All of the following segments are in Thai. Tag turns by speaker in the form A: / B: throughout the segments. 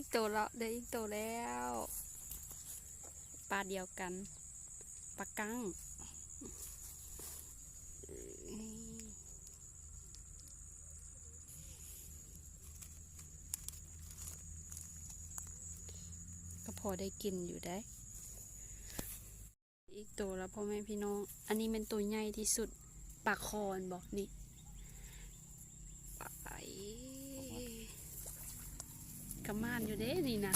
A: อีกตัวแล้วได้อีกตัวแล้วปลาเดียวกันปลากังก็พอได้กินอยู่ได้ อีกตัวแล้วพ่อแม่พี่น้อง อันนี้เป็นตัวใหญ่ที่สุดปลาคอนบอกนี่ไป กระมานอยู่เด้นี่นะ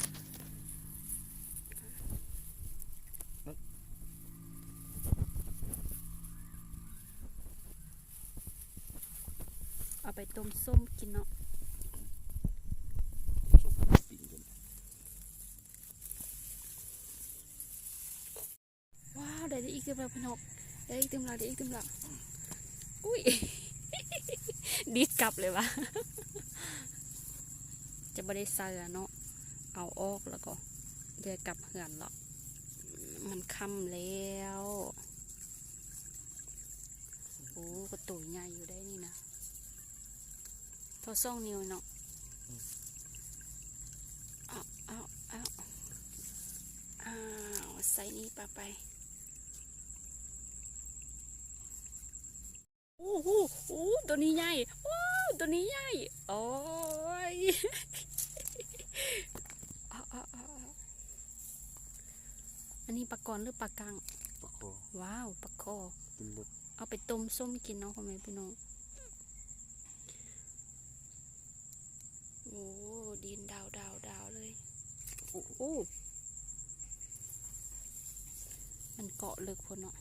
A: เอาไปต้มส้มกินเนาะว้าวได้อีกเต็มแล้วพี่นกได้อีกเต็มแล้วได้อีกเต็มแล้วอุ้ยดีดกลับเลยวะ จะไม่ได้ใส่อเนาะเอาออกแล้วก็เดี๋ยวกลับเหือนหรอกมันค่ำแล้วโอ้ก็ตัวใหญ่อยู่ได้นี่นะเท่าซ่องนิ้วเนาะเอาเอาเอาอ้าใส่นี่ปลาไปโอ้โหตัวนี้ใหญ่ว้ตัวนี้ใหญ่ โอ้ย เอาเอาเอาเอา อันนี้ปลากรหรือปลากัง
B: ปะโค
A: ว้าวปลาคอ
B: กินรส
A: เอาไปต้มส้มกินเนาะพ่อแม่พี่น้องโอ้ดินดาวดาวดาวเลยโอ้มันเกาะเลิกพนเนาะ